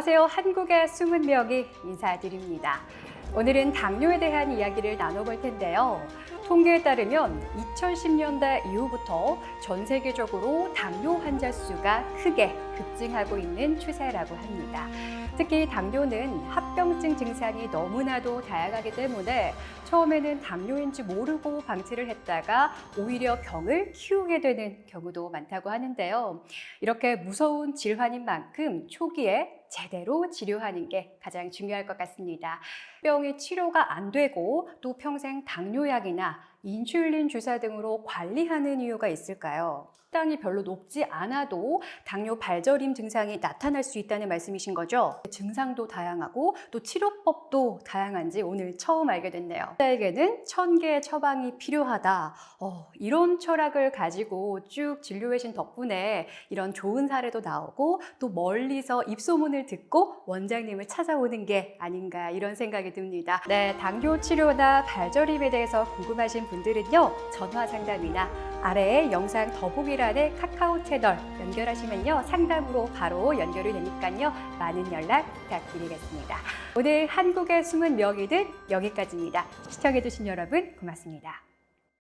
안녕하세요. 한국의 숨은 명의 인사드립니다. 오늘은 당뇨에 대한 이야기를 나눠볼 텐데요. 통계에 따르면 2010년대 이후부터 전 세계적으로 당뇨 환자 수가 크게 급증하고 있는 추세라고 합니다. 특히 당뇨는 합 병증 증상이 너무나도 다양하기 때문에 처음에는 당뇨인지 모르고 방치를 했다가 오히려 병을 키우게 되는 경우도 많다고 하는데요. 이렇게 무서운 질환인 만큼 초기에 제대로 치료하는 게 가장 중요할 것 같습니다. 병이 치료가 안 되고 또 평생 당뇨약이나 인슐린 주사 등으로 관리하는 이유가 있을까요? 식당이 별로 높지 않아도 당뇨 발저림 증상이 나타날 수 있다는 말씀이신 거죠? 증상도 다양하고 또 치료법도 다양한지 오늘 처음 알게 됐네요. 자에게는 천 개의 처방이 필요하다. 어, 이런 철학을 가지고 쭉 진료해 신 덕분에 이런 좋은 사례도 나오고 또 멀리서 입소문을 듣고 원장님을 찾아오는 게 아닌가 이런 생각이 듭니다. 네, 당뇨 치료나 발저림에 대해서 궁금하신 분들은요, 전화 상담이나 아래에 영상 더보기란에 카카오 채널 연결하시면요 상담으로 바로 연결이 되니까요 많은 연락 부탁드리겠습니다. 오늘 한국의 숨은 명의들 여기까지입니다. 시청해주신 여러분 고맙습니다.